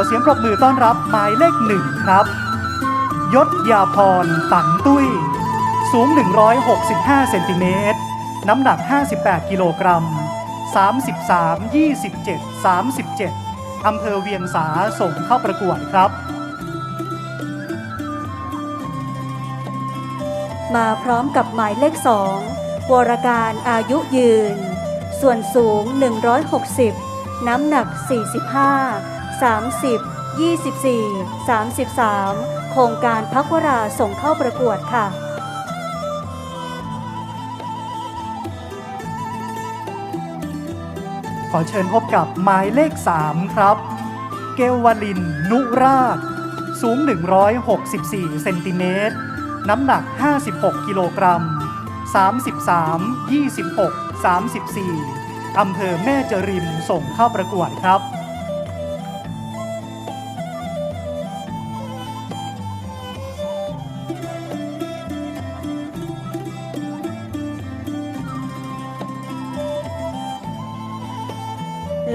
ขอเสียงปรบมือต้อนรับหมายเลขหนึ่งครับ ยศยาพรตังตุ้ย สูง 165 เซนติเมตร น้ำหนัก 58 กิโลกรัม 33 27 37 อำเภอเวียงสาส่งเข้าประกวดครับ มาพร้อมกับหมายเลขสองวรการอายุยืน ส่วนสูง 160 น้ำหนัก 45 30 24 33 โครงการพักวราส่งเข้าประกวดค่ะขอเชิญพบกับหมายเลข 3 ครับ เกลวลิน นุราช สูง 164 เซนติเมตร น้ำหนัก 56 กิโลกรัม 33 26 34 อำเภอแม่เจริมส่งเข้าประกวดครับ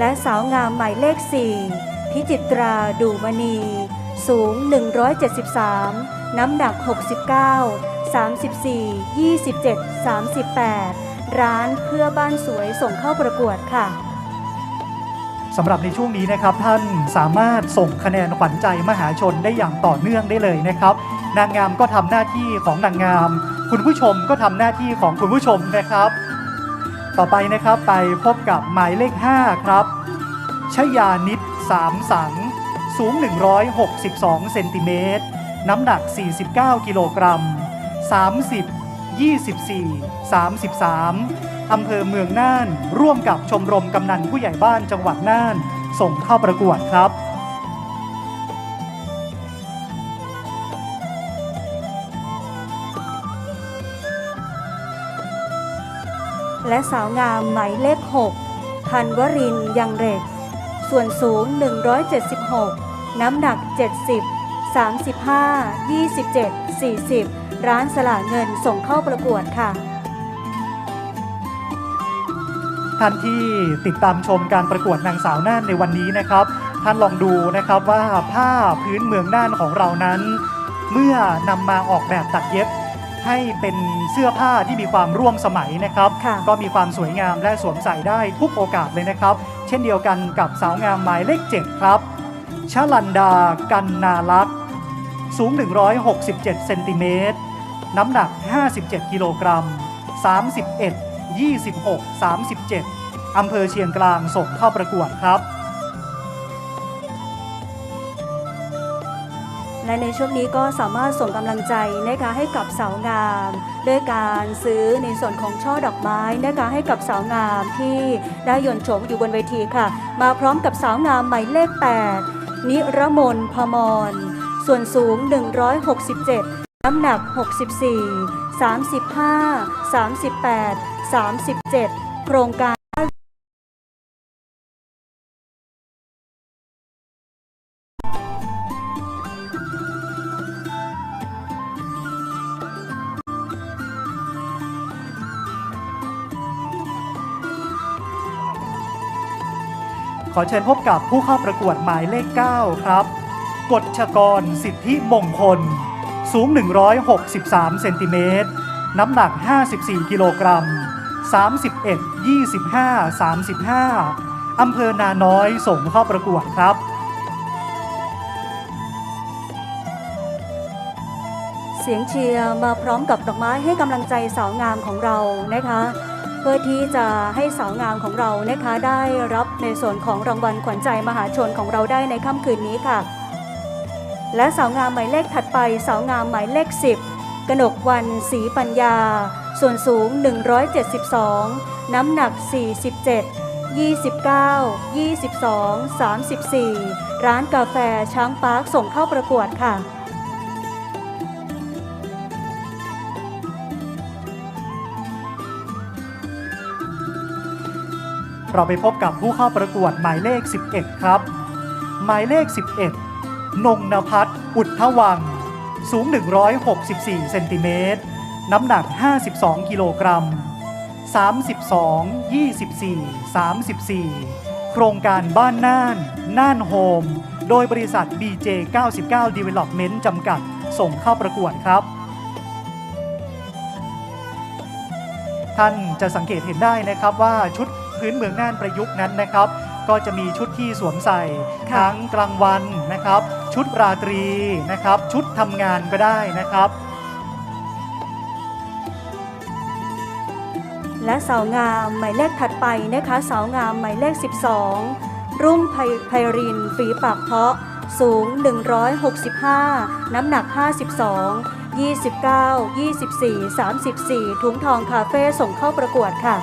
และสาวงามหมายเลข 4 พิจิตราดูมณี สูง 173 น้ำหนัก 69 34 27 38 ร้านเพื่อบ้านสวยส่งเข้าประกวดค่ะสำหรับในช่วงนี้นะครับท่านสามารถส่งคะแนนขวัญใจมหาชนได้อย่างต่อเนื่องได้เลยนะครับ นางงามก็ทำหน้าที่ของนางงาม คุณผู้ชมก็ทำหน้าที่ของคุณผู้ชมนะครับ ต่อไปนะครับไปพบกับหมายเลข 5 ครับชยานิดสามสัง สูง 162 เซนติเมตร น้ำหนัก 49 กิโลกรัม 30 24 33 อำเภอเมืองน่าน ร่วมกับชมรมกำนันผู้ใหญ่บ้านจังหวัดน่าน ส่งเข้าประกวดครับ และสาวงามหมายเลข 6 พันวรินยังเร็กส่วนสูง 176 น้ำหนัก 70 35 27 40 ร้านสละเงินส่งเข้าประกวดค่ะ ท่านที่ติดตามชมการประกวดนางสาวน่านในวันนี้นะครับ ท่านลองดูนะครับว่าผ้าพื้นเมืองน่านของเรานั้น เมื่อนำมาออกแบบตัดเย็บ ให้เป็นเสื้อผ้าที่มีความร่วมสมัยนะครับค่ะก็มีความสวยงามและสวมใส่ได้ทุกโอกาสเลยนะครับ เช่นเดียวกันกับสาวงามหมายเลข 7 ครับชลันดากันนาลักษณ์สูง 167 เซนติเมตร น้ำหนัก 57 กิโลกรัม 31 26 37 อำเภอเชียงกลางส่งเข้าประกวดครับ และในช่วงนี้ก็สามารถส่งกำลังใจนะคะให้กับสาวงาม ด้วยการซื้อในส่วนของช่อดอกไม้นะคะให้กับสาวงามที่ได้ยนโฉมอยู่บนเวทีค่ะ มาพร้อมกับสาวงามหมายเลข 8 นิรมนพมร ส่วนสูง 167 น้ำหนัก 64 35 38 37 โครงการ ขอเชิญพบกับผู้เข้าประกวดหมายเลข 9 ครับกฎชกรสิทธิมงคล สูง 163 เซนติเมตร น้ำหนัก 54 กิโลกรัม 31 25 35 อำเภอนาน้อยส่งเข้าประกวดครับ เสียงเชียร์มาพร้อมกับดอกไม้ให้กำลังใจสาวงามของเรานะคะ พื่อที่จะให้สาวงามของเรานะคะได้รับในส่วนของรางวัลขวัญใจมหาชนของเราได้ในค่ำคืนนี้ค่ะ และสาวงามหมายเลขถัดไป สาวงามหมายเลข 10 กนกวันศรีปัญญา ส่วนสูง 172 น้ำหนัก 47 29 22 34 ร้านกาแฟช้างปาร์คส่งเข้าประกวดค่ะ เราไปพบกับผู้เข้าประกวดหมายเลข 11 ครับ หมายเลข 11 นงนภัทรอุทธวัง สูง 164 เซนติเมตร น้ำหนัก 52 กิโลกรัม 32 24 34 โครงการบ้านน่าน น่านโฮม โดยบริษัท BJ 99 Development จำกัด ส่งเข้าประกวดครับท่านจะสังเกตเห็นได้นะครับว่าชุด พื้นเมืองน่านประยุกต์นั้นนะครับ ก็จะมีชุดที่สวมใส่ค่ะทั้งกลางวันนะครับ ชุดราตรีนะครับ ชุดทำงานก็ได้นะครับ และสาวงามหมายเลขถัดไปนะคะ สาวงามหมายเลข 12 รุ่งไพไพรินฝีปากเพาะสูง 165 น้ำหนัก 52 29 24 34 ถุงทองคาเฟ่ส่งเข้าประกวดค่ะ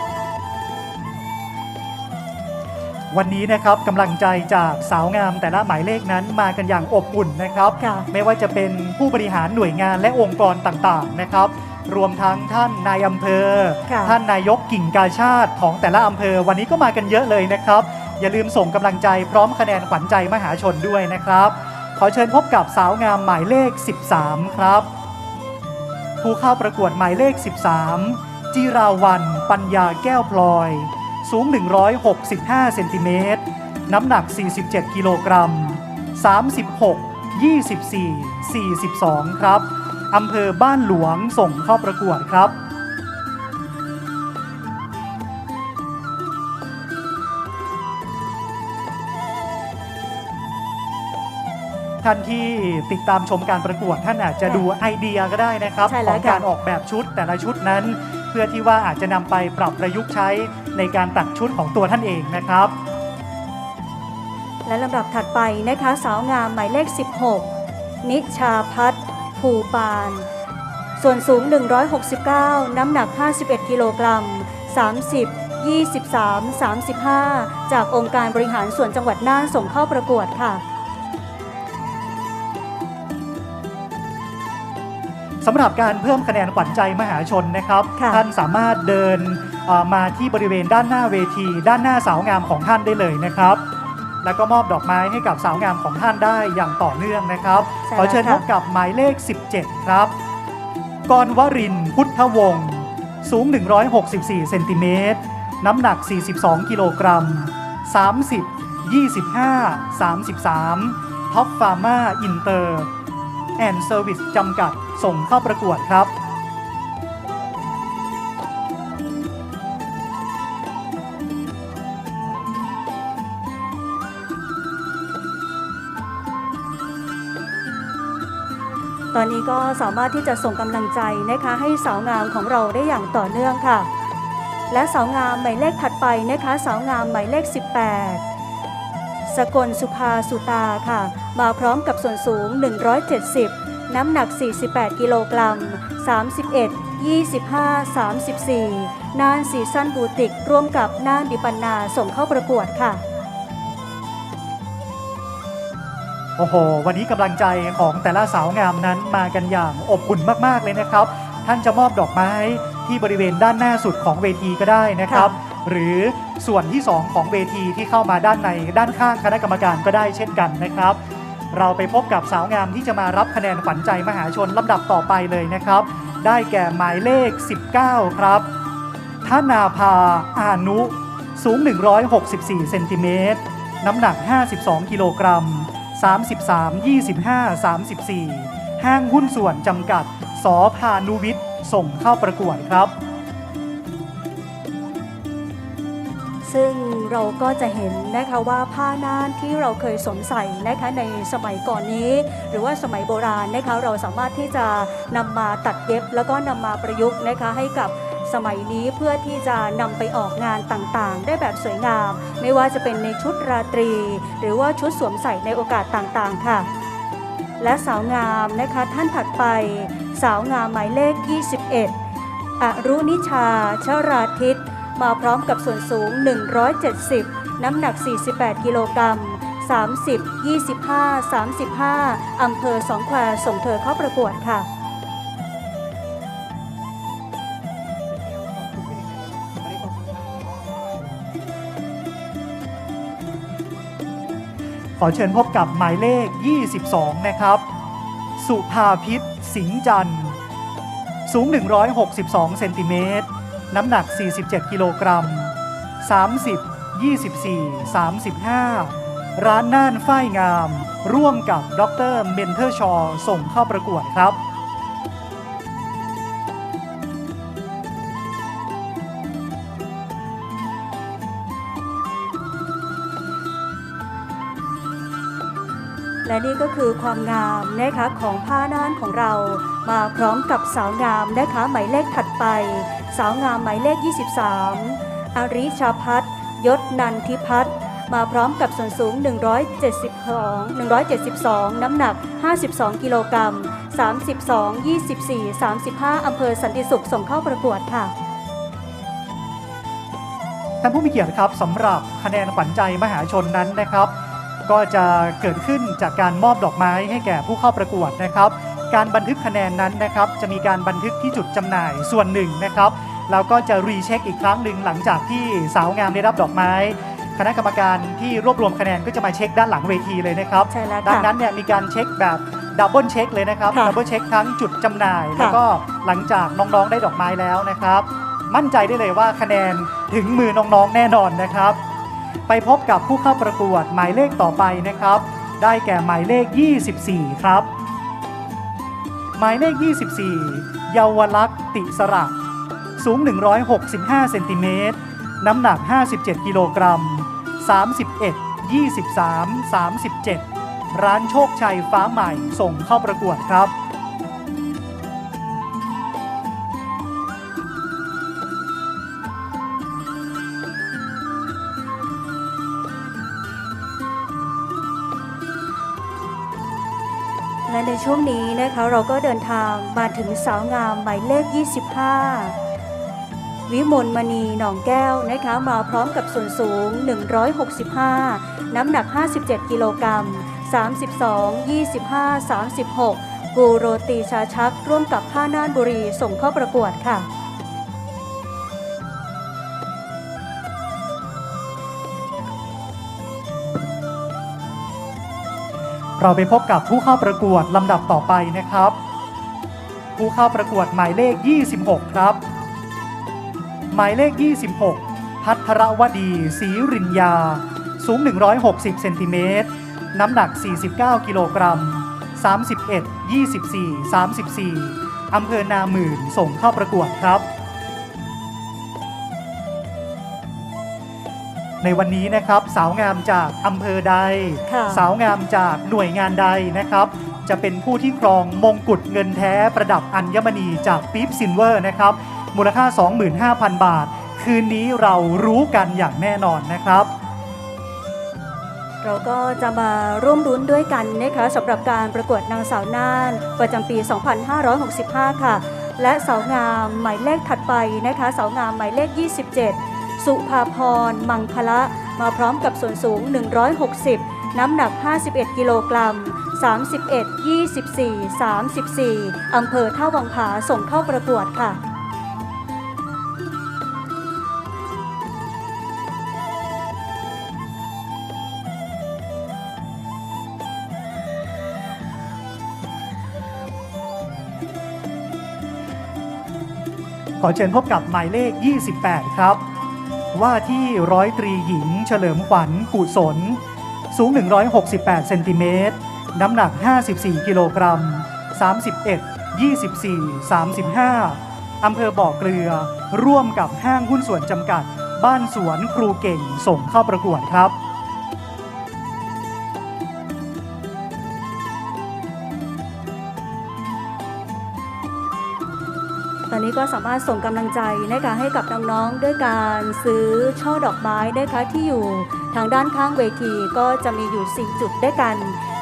วันนี้นะครับกำลังใจจากสาวงามแต่ละหมายเลขนั้นมากันอย่างอบอุ่นนะครับ ค่ะไม่ว่าจะเป็นผู้บริหารหน่วยงานและองค์กรต่างๆนะครับ รวมทั้งท่านนายอำเภอ ค่ะ ท่านนายกกิ่งกาชาติของแต่ละอำเภอ วันนี้ก็มากันเยอะเลยนะครับ อย่าลืมส่งกำลังใจพร้อมคะแนนขวัญใจมหาชนด้วยนะครับ ขอเชิญพบกับสาวงามหมายเลข 13 ครับ ผู้เข้าประกวดหมายเลข 13 จิราวัน ปัญญาแก้วพลอย สูง 165 เซนติเมตร น้ำหนัก 47 กิโลกรัม 36 24 42 ครับ อำเภอบ้านหลวงส่งเข้าประกวดครับ ท่านที่ติดตามชมการประกวดท่านอาจจะค่ะดูไอเดียก็ได้นะครับ ใช่ขแล้อวงค่ะ การออกแบบชุดแต่ละชุดนั้น เพื่อที่ว่าอาจจะนำไปปรับประยุกต์ใช้ ในการตัดชุดของตัวท่านเองนะครับ และลำดับถัดไปนะคะสาวงามหมายเลข 16 นิชาพัฒน์ภูปาน ส่วนสูง 169 น้ำหนัก 51 กิโลกรัม 30 23 35 จากองค์การบริหารส่วนจังหวัดน่านส่งเข้าประกวดค่ะ สำหรับการเพิ่มคะแนนขวัญใจมหาชนนะครับค่ะท่านสามารถเดินเอ่อมาที่บริเวณด้านหน้าเวที ด้านหน้าสาวงามของท่านได้เลยนะครับ แล้วก็มอบดอกไม้ให้กับสาวงามของท่านได้อย่างต่อเนื่องนะครับใช่ขอเชิญแล้วพค่ะบกับหมายเลข 17 ครับกรวรินทร์พุทธวงศ์สูง 164 เซนติเมตร น้ำหนัก 42 กิโลกรัม 30 25 33ท็อปฟาร์มาอินเตอร์ แอนด์เซอร์วิสจำกัด ส่งเข้าประกวดครับตอนนี้ก็สามารถที่จะส่งกำลังใจนะคะ ให้สาวงามของเราได้อย่างต่อเนื่องค่ะ และสาวงามหมายเลขถัดไปนะคะ สาวงามหมายเลข 18 สกลสุภาสุตาค่ะ มาพร้อมกับส่วนสูง 170 น้ำหนัก 48 กิโลกรัม 31 25 34 น่านซีซั่นบูติก ร่วมกับน่านดิปันนาส่งเข้าประกวดค่ะ โอ้โห วันนี้กำลังใจของแต่ละสาวงามนั้นมากันอย่างอบอุ่นมาก ๆ เลยนะครับ ท่านจะมอบดอกไม้ที่บริเวณด้านหน้าสุดของเวทีก็ได้นะครับ หรือส่วนที่ 2 ของเวทีที่เข้ามาด้านในด้านข้างคณะกรรมการก็ได้เช่นกันนะครับ เราไปพบกับสาวงามที่จะมารับคะแนนขวัญใจมหาชนลำดับต่อไปเลยนะครับ ได้แก่หมายเลข 19 ครับธนาภาอานุ สูง 164 เซนติเมตร น้ำหนัก 52 กิโลกรัม 33 25 34 ห้างหุ้นส่วนจำกัดสอพานุวิทย์ส่งเข้าประกวดครับ ซึ่งเราก็จะเห็นนะคะว่าผ้าน่านที่เราเคยสวมใส่นะคะในสมัยก่อนนี้ หรือว่าสมัยโบราณนะคะเราสามารถที่จะนำมาตัดเย็บ แล้วก็นำมาประยุกต์นะคะให้กับสมัยนี้เพื่อที่จะนำไปออกงานต่างๆ ได้แบบสวยงาม ไม่ว่าจะเป็นในชุดราตรี หรือว่าชุดสวมใส่ในโอกาสต่างๆ ค่ะ และสาวงามนะคะท่านถัดไปสาวงามหมายเลข 21อรุนิชาชราทิต มาพร้อมกับส่วนสูง 170 น้ำหนัก 48 กิโลกรัม30 25 35 อำเภอสองแควส่งเธอเข้าประกวดค่ะ ขอเชิญพบกับหมายเลข 22 นะครับ สุภาพิษสิงจันทร์ สูง 162 เซนติเมตร น้ำหนัก 47 กิโลกรัม 30 24 35 ร้านน่านฝ้ายงาม ร่วมกับดรเมนเทอร์ชอส่งเข้าประกวดครับและนี่ก็คือความงามนะคะของผ้าน่านของเรา มาพร้อมกับสาวงามนะคะหมายเลขถัดไป สาวงามหมายเลข 23อาริชาพัฒน์ยศนันทิพัฒน์มาพร้อมกับส่วนสูง 172 172 น้ำหนัก 52 กิโลกรัม 32 24 35 อำเภอสันติสุขส่งเข้าประกวดค่ะท่านผู้มีเกียรติครับสำหรับคะแนนขวัญใจมหาชนนั้นนะครับ ก็จะเกิดขึ้นจากการมอบดอกไม้ให้แก่ผู้เข้าประกวดนะครับ การบันทึกคะแนนนั้นนะครับ จะมีการบันทึกที่จุดจำหน่ายส่วนหนึ่งนะครับแล้วก็จะรีเช็คอีกครั้งหนึ่งหลังจากที่สาวงามได้รับดอกไม้ คณะกรรมการที่รวบรวมคะแนนก็จะมาเช็คด้านหลังเวทีเลยนะครับใช่แล้วดังค่ะนั้นเนี่ยมีการเช็คแบบดับเบิลเช็คเลยนะครับค่ะดับเบิลเช็คทั้งจุดจำหน่ายค่ะแล้วก็หลังจากน้องๆได้ดอกไม้แล้วนะครับ มั่นใจได้เลยว่าคะแนนถึงมือน้องๆแน่นอนนะครับ ไปพบกับผู้เข้าประกวดหมายเลขต่อไปนะครับ ได้แก่หมายเลข 24 ครับ หมายเลข 24 เยาวลักษณ์ติสระ สูง 165 เซนติเมตร น้ำหนัก 57 กิโลกรัม 31 23 37 ร้านโชคชัยฟ้าใหม่ส่งเข้าประกวดครับ ช่วงนี้นะคะเราก็เดินทางมาถึงสาวงามหมายเลข 25 วิมลมณีหนองแก้วนะคะมาพร้อมกับส่วนสูง 165 น้ำหนัก 57 กิโลกรัม 32 25 36 กูโรตีชาชักร่วมกับผ้าน่านบุรีส่งเข้าประกวดค่ะ เราไปพบกับผู้เข้าประกวดลำดับต่อไปนะครับ ผู้เข้าประกวดหมายเลข 26 ครับ หมายเลข 26 พัทรวดีศรีรินยาสูง 160 เซนติเมตร น้ำหนัก 49 กิโลกรัม 31 24 34 อำเภอนาหมื่นส่งเข้าประกวดครับ ในวันนี้นะครับสาวงามจากอำเภอใดค่ะสาวงามจากหน่วยงานใดนะครับ จะเป็นผู้ที่ครองมงกุฎเงินแท้ประดับอัญมณีจากปี๊บซินเวอร์นะครับมูลค่า 25,000 บาท คืนนี้เรารู้กันอย่างแน่นอนนะครับเราก็จะมาร่วมรุ้นด้วยกันนะคะสำหรับการประกวดนางสาวน่าน ประจำปี 2565 ค่ะ และสาวงามหมายเลขถัดไปนะคะสาวงามหมายเลข 27 สุภาพร มังคละ มาพร้อมกับส่วนสูง 160 น้ำหนัก 51 กิโลกรัม 31 24 34 อำเภอท่าวังผาส่งเข้าประกวดค่ะขอเชิญพบกับหมายเลข 28 ครับ ว่าที่ร้อยตรีหญิงเฉลิมขวัญกุศล สูง 168 เซนติเมตร น้ำหนัก 54 กิโลกรัม 31 24 35 อำเภอบ่อเกลือ ร่วมกับห้างหุ้นส่วนจำกัด บ้านสวนครูเก่งส่งเข้าประกวดครับ นี้ก็สามารถส่งกำลังใจนะคะให้กับน้องๆด้วยการซื้อช่อดอกไม้นะคะที่อยู่ทางด้านข้างเวทีก็จะมีอยู่ 4 จุดด้วยกัน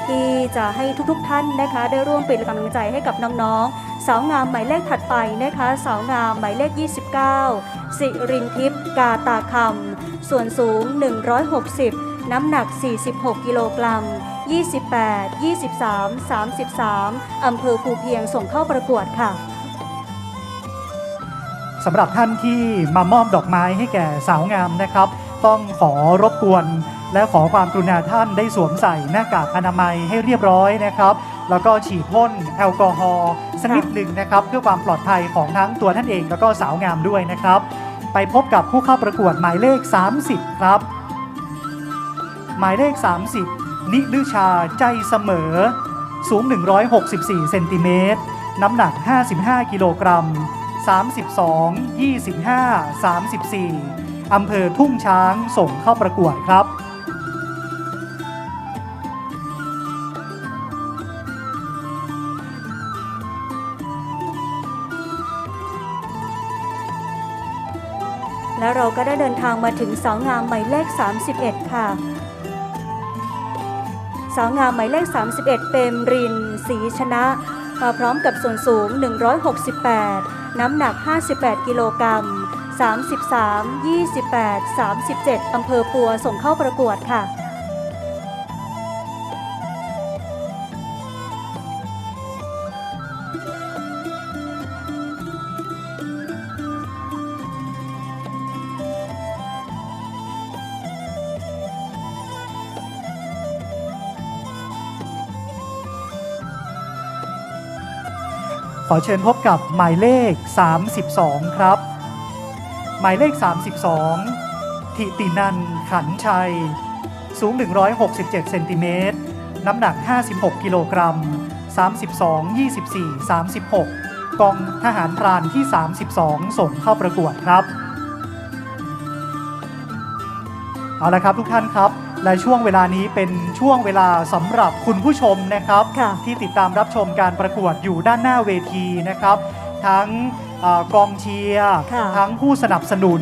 ที่จะให้ทุกๆท่านนะคะได้ร่วมเป็นกำลังใจให้กับน้องๆสาวงามหมายเลขถัดไปนะคะสาวงามหมายเลข 29 สิรินทิพย์กาตาคำส่วนสูง 160 น้ำหนัก 46 กิโลกรัม28 23 33 อำเภอภูเพียงส่งเข้าประกวดค่ะ สำหรับท่านที่มามอบดอกไม้ให้แก่สาวงามนะครับ ต้องขอรบกวน และขอความกรุณาท่านได้สวมใส่หน้ากากอนามัยให้เรียบร้อยนะครับ แล้วก็ฉีดพ่นแอลกอฮอล์สักนิดหนึ่งนะครับ เพื่อความปลอดภัยของทั้งตัวท่านเองแล้วก็สาวงามด้วยนะครับ ไปพบกับผู้เข้าประกวดหมายเลข 30 ครับ หมายเลข 30 นิลืชาใจเสมอ สูง 164 เซนติเมตรน้ำหนัก 55 กิโลกรัม 32 25 34 อำเภอทุ่งช้างส่งเข้าประกวดครับแล้วเราก็ได้เดินทางมาถึงสาวงามหมายเลข 31 ค่ะ สาวงามหมายเลข 31 เป็นรินศรีชนะ มาพร้อมกับส่วนสูง 168 น้ำหนัก 58 กิโลกรัม 33 28 37 อำเภอปัวส่งเข้าประกวดค่ะ อเชิญพบกับหมายเลข 32 ครับ หมายเลข 32 ทิตินันขันชัย สูง 167 เซนติเมตร น้ำหนัก 56 กิโลกรัม 32 24 36 กองทหารพรานที่ 32 ส่งเข้าประกวดครับ เอาละครับทุกท่านครับ และช่วงเวลานี้เป็นช่วงเวลาสำหรับคุณผู้ชมนะครับค่ะที่ติดตามรับชมการประกวดอยู่ด้านหน้าเวทีนะครับ ทั้งเออกองเชียร์ค่ะทั้งผู้สนับสนุน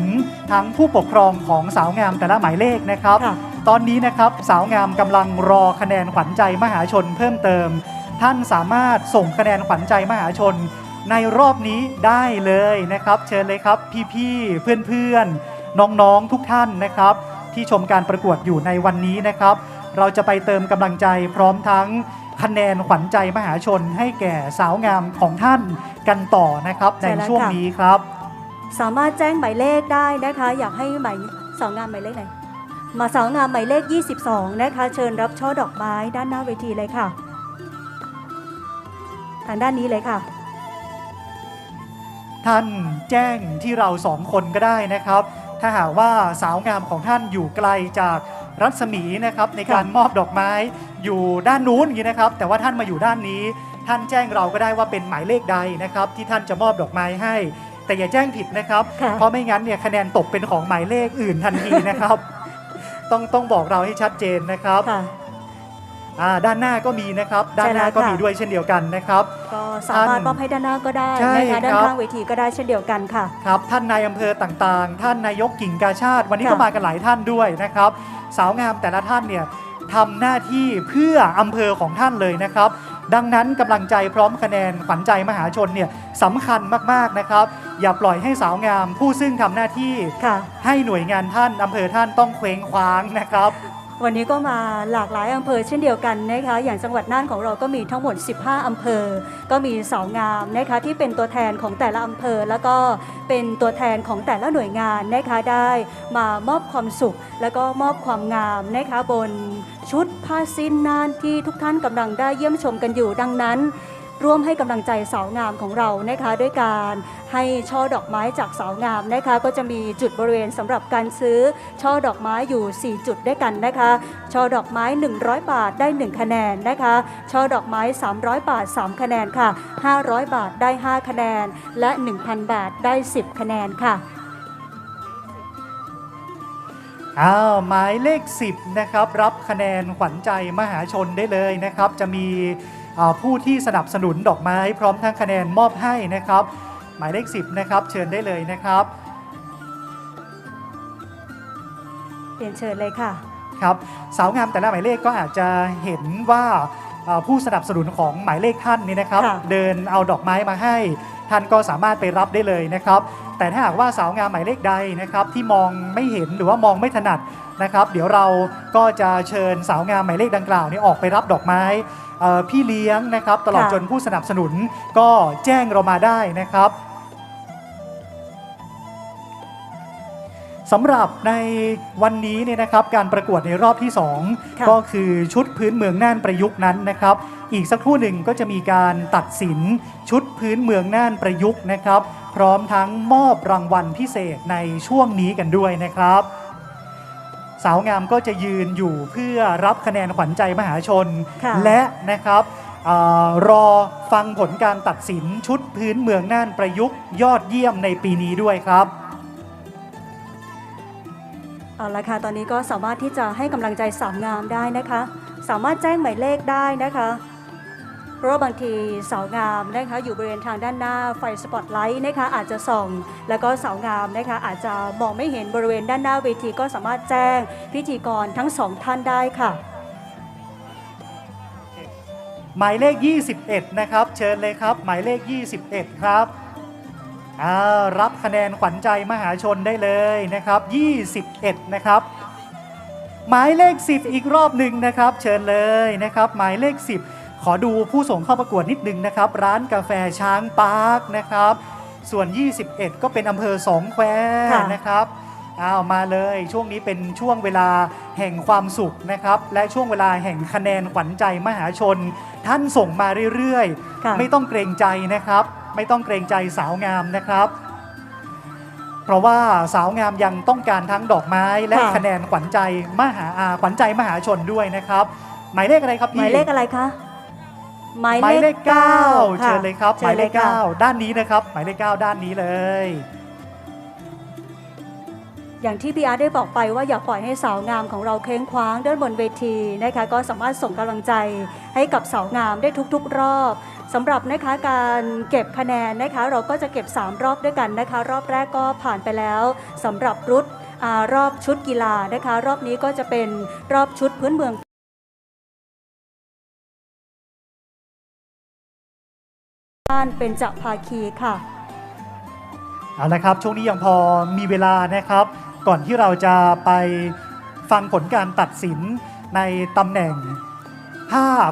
ทั้งผู้ปกครองของสาวงามแต่ละหมายเลขนะครับค่ะตอนนี้นะครับสาวงามกำลังรอคะแนนขวัญใจมหาชนเพิ่มเติม ท่านสามารถส่งคะแนนขวัญใจมหาชน ในรอบนี้ได้เลยนะครับ เชิญเลยครับพี่ๆเพื่อนๆ น้องๆทุกท่านนะครับ ที่ชมการประกวดอยู่ในวันนี้นะครับ เราจะไปเติมกำลังใจพร้อมทั้งคะแนนขวัญใจมหาชนให้แก่สาวงามของท่านกันต่อนะครับใช่ในแล้วช่วงค่ะ นี้ครับ สามารถแจ้งหมายเลขได้นะคะ อยากให้หมายสาวงามหมายเลขไหนมาสาวงามหมายเลข 22 นะคะ เชิญรับช่อดอกไม้ด้านหน้าเวทีเลยค่ะ ทางด้านนี้เลยค่ะ ท่านแจ้งที่เราสองคนก็ได้นะครับ ถ้าหากว่าสาวงามของท่านอยู่ไกลจากรัศมีนะครับในการมอบดอกไม้อยู่ด้านนู้นอย่างนี้นะครับ แต่ว่าท่านมาอยู่ด้านนี้ ท่านแจ้งเราก็ได้ว่าเป็นหมายเลขใดนะครับ ที่ท่านจะมอบดอกไม้ให้ แต่อย่าแจ้งผิดนะครับค่ะเพราะไม่งั้นเนี่ยคะแนนตกเป็นของหมายเลขอื่นทันทีนะครับ ต้องต้องบอกเราให้ชัดเจนนะครับค่ะ อ่าด้านหน้าก็มีนะครับ ด้านหน้าใช่แล้วก็ค่ะมีด้วยเช่นเดียวกันนะครับ ก็สามารถท่านมอบให้ด้านหน้าก็ได้ใช่นะคะด้านครับข้างเวทีก็ได้เช่นเดียวกันค่ะครับท่านนายอำเภอต่างๆ ท่านนายกกิ่งกาชาติ วันนี้ค่ะก็มากันหลายท่านด้วยนะครับ สาวงามแต่ละท่านเนี่ยทำหน้าที่เพื่ออำเภอของท่านเลยนะครับ ดังนั้นกำลังใจพร้อมคะแนนขวัญใจมหาชนเนี่ยสำคัญมากๆนะครับ อย่าปล่อยให้สาวงามผู้ซึ่งทำหน้าที่ค่ะให้หน่วยงานท่านอำเภอท่านต้องเคว้งคว้างนะครับ วันนี้ก็มาหลากหลายอำเภอเช่นเดียวกันนะคะอย่างจังหวัดน่านของเราก็มีทั้งหมด 15 อำเภอ ก็มีสาวงามนะคะที่เป็นตัวแทนของแต่ละอำเภอ แล้วก็เป็นตัวแทนของแต่ละหน่วยงานนะคะได้มามอบความสุข แล้วก็มอบความงามนะคะบนชุดผ้าสิ้นน่านที่ทุกท่านกำลังได้เยี่ยมชมกันอยู่ดังนั้น ร่วมให้กำลังใจสาวงามของเรานะคะด้วยการให้ช่อดอกไม้จากสาวงามนะคะ ก็จะมีจุดบริเวณสำหรับการซื้อ ช่อดอกไม้อยู่ 4 จุดด้วยกันนะคะ ช่อดอกไม้ 100 บาทได้ 1 คะแนนนะคะ ช่อดอกไม้ 300 บาท 3 คะแนนค่ะ 500 บาทได้ 5 คะแนน และ 1,000 บาทได้ 10 คะแนนค่ะอ้าวหมายเลข 10 นะครับ รับคะแนนขวัญใจมหาชนได้เลยนะครับ จะมี ผู้ที่สนับสนุนดอกไม้พร้อมทั้งคะแนนมอบให้นะครับ หมายเลข 10 นะครับเชิญได้เลยนะครับเรียนเชิญเลยค่ะครับสาวงามแต่ละหมายเลขก็อาจจะเห็นว่าเอ่อผู้สนับสนุนของหมายเลขท่านนี่นะครับค่ะเดินเอาดอกไม้มาให้ ท่านก็สามารถไปรับได้เลยนะครับ แต่ถ้าหากว่าสาวงามหมายเลขใดนะครับที่มองไม่เห็นหรือว่ามองไม่ถนัดนะครับ เดี๋ยวเราก็จะเชิญสาวงามหมายเลขดังกล่าวนี้ออกไปรับดอกไม้เอ่อพี่เลี้ยงนะครับ ตลอดค่ะจนผู้สนับสนุนก็แจ้งเรามาได้นะครับสำหรับในวันนี้เนี่ยนะครับการประกวดในรอบที่ค่ะ2ก็คือชุดพื้นเมืองน่านประยุกต์นั้นนะครับ อีกสักครู่หนึ่งก็จะมีการตัดสินชุดพื้นเมืองน่านประยุกต์นะครับ พร้อมทั้งมอบรางวัลพิเศษในช่วงนี้กันด้วยนะครับ สาวงามก็จะยืนอยู่เพื่อรับคะแนนขวัญใจมหาชน ค่ะ และนะครับเออรอฟังผลการตัดสินชุดพื้นเมืองน่านประยุกต์ยอดเยี่ยมในปีนี้ด้วยครับ เอาละค่ะ ตอนนี้ก็สามารถที่จะให้กำลังใจสาวงามได้นะคะ สามารถแจ้งหมายเลขได้นะคะ เพราะว่าบางทีเสางามนะคะอยู่บริเวณทางด้านหน้าไฟสปอตไลท์นะคะอาจจะส่อง แล้วก็เสางามนะคะอาจจะมองไม่เห็นบริเวณด้านหน้าเวทีก็สามารถแจ้งพิธีกรทั้งสองท่านได้ค่ะ หมายเลข 21 นะครับ เชิญเลยครับ หมายเลข 21 ครับอ่ารับคะแนนขวัญใจมหาชนได้เลยนะครับ 21 นะครับหมายเลข 10 อีกรอบหนึ่งนะครับ เชิญเลยนะครับ หมายเลข 10 ขอดูผู้ส่งเข้าประกวดนิดนึงนะครับ ร้านกาแฟช้างปาร์คนะครับ ส่วน 21 ก็เป็นอำเภอสองแควค่ะนะครับอ้าวมาเลยช่วงนี้เป็นช่วงเวลาแห่งความสุขนะครับ และช่วงเวลาแห่งคะแนนขวัญใจมหาชน ท่านส่งมาเรื่อยค่ะๆไม่ต้องเกรงใจนะครับ ไม่ต้องเกรงใจสาวงามนะครับ เพราะว่าสาวงามยังต้องการทั้งดอกไม้และค่ะคะแนนขวัญใจมหาอาขวัญใจมหาชนด้วยนะครับ หมายเลขอะไรครับหพี่มายเลขอะไรคะ หมายหมายเลขก้า9ค่ะเชิญเลยครับหชิมาญยเลขค่ะ9ด้านนี้นะครับ หมายเลข9ด้านนี้เลย อย่างที่พี่อาร์ตได้บอกไปว่าอย่าปล่อยให้สาวงามของเราเคว้งคว้างด้านบนเวทีนะคะก็สามารถส่งกำลังใจให้กับสาวงามได้ทุกๆ รอบสำหรับนะคะการเก็บคะแนนนะคะเราก็จะเก็บ 3 รอบด้วยกันนะคะ รอบแรกก็ผ่านไปแล้วสำหรับรุดอารอบชุดกีฬานะคะ รอบนี้ก็จะเป็นรอบชุดพื้นเมือง้านเป็นจภาคีค่ะเอาละครับช่วงนี้ยังพอมีเวลานะครับ ก่อนที่เราจะไปฟังผลการตัดสินในตำแหน่งภาพ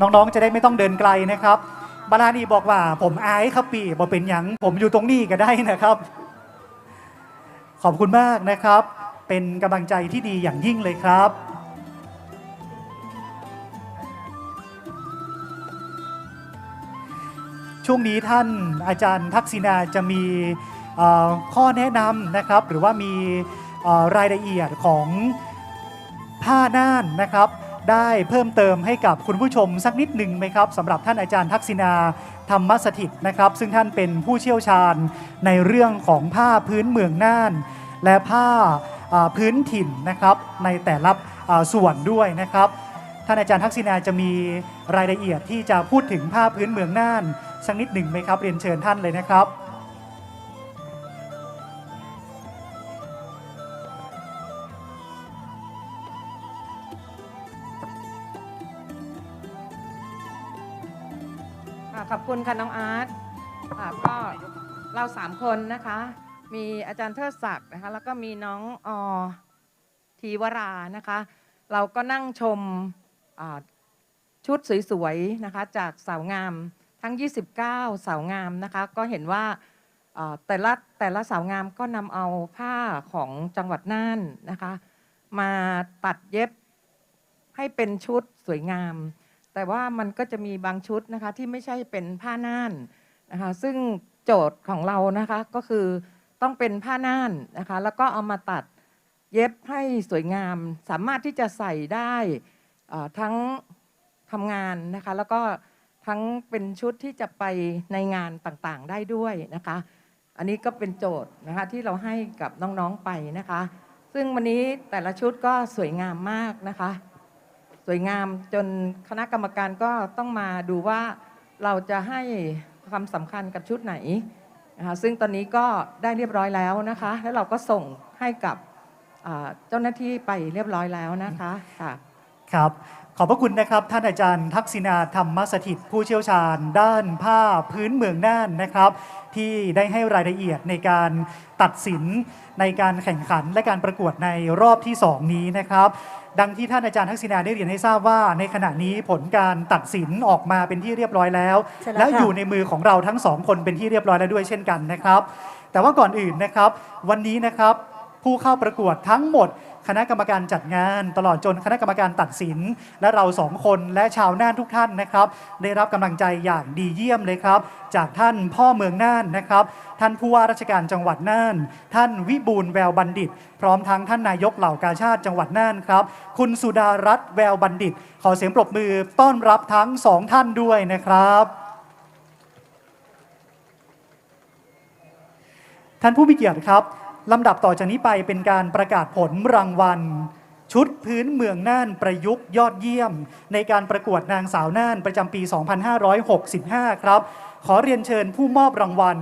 น้องๆ จะได้ไม่ต้องเดินไกลนะครับ บาลานีบอกว่าผมอายครับปีบอกเป็นหยังผมอยู่ตรงนี้ก็ได้นะครับ ขอบคุณมากนะครับ เป็นกำลังใจที่ดีอย่างยิ่งเลยครับช่วงนี้ท่านอาจารย์ทักษิณาจะมีข้อแนะนำนะครับ หรือว่ามีรายละเอียดของผ้าน่านนะครับ ได้เพิ่มเติมให้กับคุณผู้ชมสักนิดหนึ่งไหมครับสำหรับท่านอาจารย์ทักษิณาธรรมสถิตนะครับ ซึ่งท่านเป็นผู้เชี่ยวชาญในเรื่องของผ้าพื้นเมืองน่าน และผ้าพื้นถิ่นนะครับในแต่ละส่วนด้วยนะครับ ท่านอาจารย์ทักษิณาจะมีรายละเอียดที่จะพูดถึงผ้าพื้นเมืองน่านสักนิดหนึ่งไหมครับเรียนเชิญท่านเลยนะครับ ค่ะขอบคุณค่ะน้องอาร์ตค่ะก็เราสามคนนะคะ มีอาจารย์เทิดศักดิ์นะคะ แล้วก็มีน้องอทีวรานะคะ เราก็นั่งชมชุดสวยๆนะคะ จากสาวงามทั้ง 29 สาวงามนะคะ ก็เห็นว่าแต่ละแต่ละสาวงามก็นำเอาผ้าของจังหวัดน่านนะคะ มาตัดเย็บให้เป็นชุดสวยงาม แต่ว่ามันก็จะมีบางชุดนะคะที่ไม่ใช่เป็นผ้าน่านนะคะซึ่งโจทย์ของเรานะคะก็คือต้องเป็นผ้าน่านนะคะแล้วก็เอามาตัดเย็บให้สวยงาม สามารถที่จะใส่ได้ทั้งทำงานนะคะแล้วก็ทั้งเป็นชุดที่จะไปในงานต่างๆได้ด้วยนะคะ อันนี้ก็เป็นโจทย์นะคะที่เราให้กับน้องๆไปนะคะ ซึ่งวันนี้แต่ละชุดก็สวยงามมากนะคะ สวยงามจนคณะกรรมการก็ต้องมาดูว่าเราจะให้ความสำคัญกับชุดไหนนะคะซึ่งตอนนี้ก็ได้เรียบร้อยแล้วนะคะ แล้วเราก็ส่งให้กับเจ้าหน้าที่ไปเรียบร้อยแล้วนะคะค่ะครับ ขอบพระคุณนะครับ ท่านอาจารย์ทักษิณาธรรมสถิตผู้เชี่ยวชาญ ด้านผ้าพื้นเมืองน่านนะครับ ที่ได้ให้รายละเอียดในการตัดสินในการแข่งขันและการประกวดในรอบที่ 2 นี้นะครับ ดังที่ท่านอาจารย์ทักษิณาได้เรียนให้ทราบว่า ในขณะนี้ผลการตัดสินออกมาเป็นที่เรียบร้อยแล้วใช่แล้วแล้วค่ะอยู่ในมือของเราทั้งสองคนเป็นที่เรียบร้อยแล้วด้วยเช่นกันนะครับ แต่ว่าก่อนอื่นนะครับ วันนี้นะครับผู้เข้าประกวดทั้งหมด คณะกรรมการจัดงาน ตลอดจนคณะกรรมการตัดสิน และเราสองคนและชาวน่านทุกท่านนะครับ ได้รับกำลังใจอย่างดีเยี่ยมเลยครับ จากท่านพ่อเมืองน่านนะครับ ท่านผู้ว่าราชการจังหวัดน่าน ท่านวิบูลแววบัณฑิต พร้อมทั้งท่านนายกเหล่ากาชาติจังหวัดน่านครับ คุณสุดารัตน์แววบัณฑิต ขอเสียงปรบมือต้อนรับทั้งสองท่านด้วยนะครับท่านผู้มีเกียรติครับ ลำดับต่อจากนี้ไปเป็นการประกาศผลรางวัล ชุดพื้นเมืองน่านประยุกต์ยอดเยี่ยม ในการประกวดนางสาวน่านประจำปี 2565 ครับ ขอเรียนเชิญผู้มอบรางวัล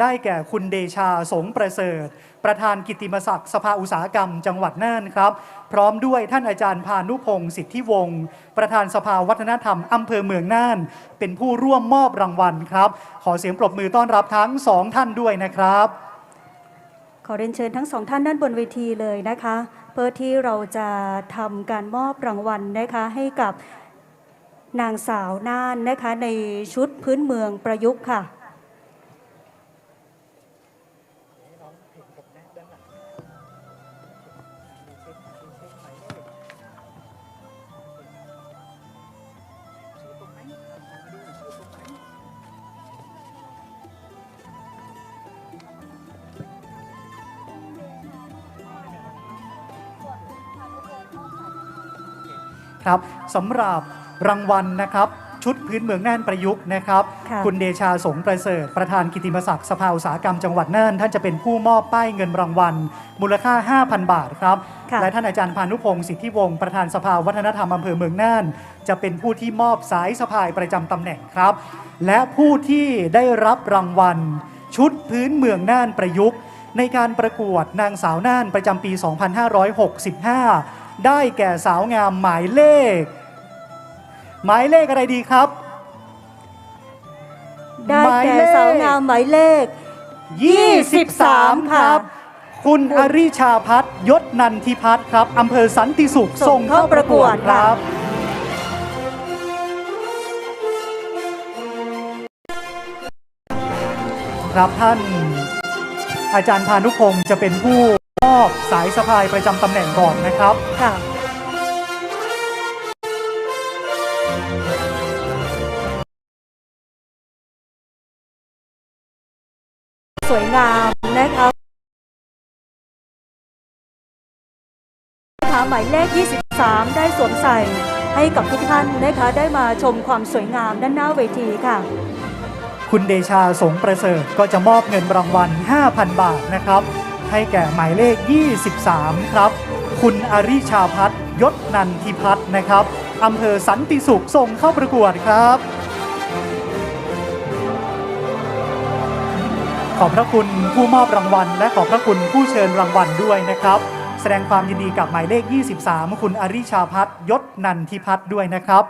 ได้แก่คุณเดชาสงประเสริฐ ประธานกิติมศักดิ์สภาอุตสาหกรรม จังหวัดน่านครับ พร้อมด้วยท่านอาจารย์พานุพงศ์สิทธิวงศ์ประธานสภาวัฒนธรรมอำเภอเมืองน่าน เป็นผู้ร่วมมอบรางวัลครับ ขอเสียงปรบมือต้อนรับทั้งสองท่านด้วยนะครับ อเรียนเชิญทั้งสองท่านด้านบนเวทีเลยนะคะ เพื่อที่เราจะทำการมอบรางวัลนะคะให้กับนางสาวน่านนะคะในชุดพื้นเมืองประยุกต์ค่ะ ครับสำหรับรางวัลนะครับ ชุดพื้นเมืองน่านประยุกต์นะครับค่ะ ณเดชาสงประเสริฐ ประธานกิตติมศักดิ์สภาอุตสาหกรรมจังหวัดน่านท่านจะเป็นผู้มอบป้ายเงินรางวัล มูลค่า 5,000 บาทครับ ค่ะ และท่านอาจารย์พานุพงศ์สิทธิวงศ์ประธานสภาวัฒนธรรมอำเภอเมืองน่าน จะเป็นผู้ที่มอบสายสะพายประจำตำแหน่งครับ และผู้ที่ได้รับรางวัล ชุดพื้นเมืองน่านประยุกต์ ในการประกวดนางสาวน่านประจำปี 2565 ได้แก่สาวงามหมายเลข หมายเลขอะไรดีครับ ได้แก่สาวงามหมายเลข 23 ครับ คุณอริชาพัฒน์ยศนันทิพัฒน์ครับอำเภอสันติสุขส่ส่งงเข้าเข้าประกวดประกวดครับครับท่านอาจารย์พานุพงศ์จะเป็นผู้ มอบสายสะพายประจำตำแหน่งก่อนนะครับ ค่ะ สวยงามนะคะนะคะหมายเลข 23 ได้สวมใส่ให้กับทุกท่านนะคะได้มาชมความสวยงามด้านหน้าเวทีค่ะ คุณเดชาสงประเสริฐก็จะมอบเงินรางวัล 5,000 บาทนะครับ ให้แก่หมายเลข 23 ครับ คุณอริชาพัฒน์ยศนันทิพัฒน์นะครับอำเภอสันติสุขส่งเข้าประกวดครับ ขอบพระคุณผู้มอบรางวัล และขอบพระคุณผู้เชิญรางวัลด้วยนะครับ แสดงความยินดีกับหมายเลข 23 คุณอริชาพัฒน์ยศนันทิพัฒน์ด้วยนะครับ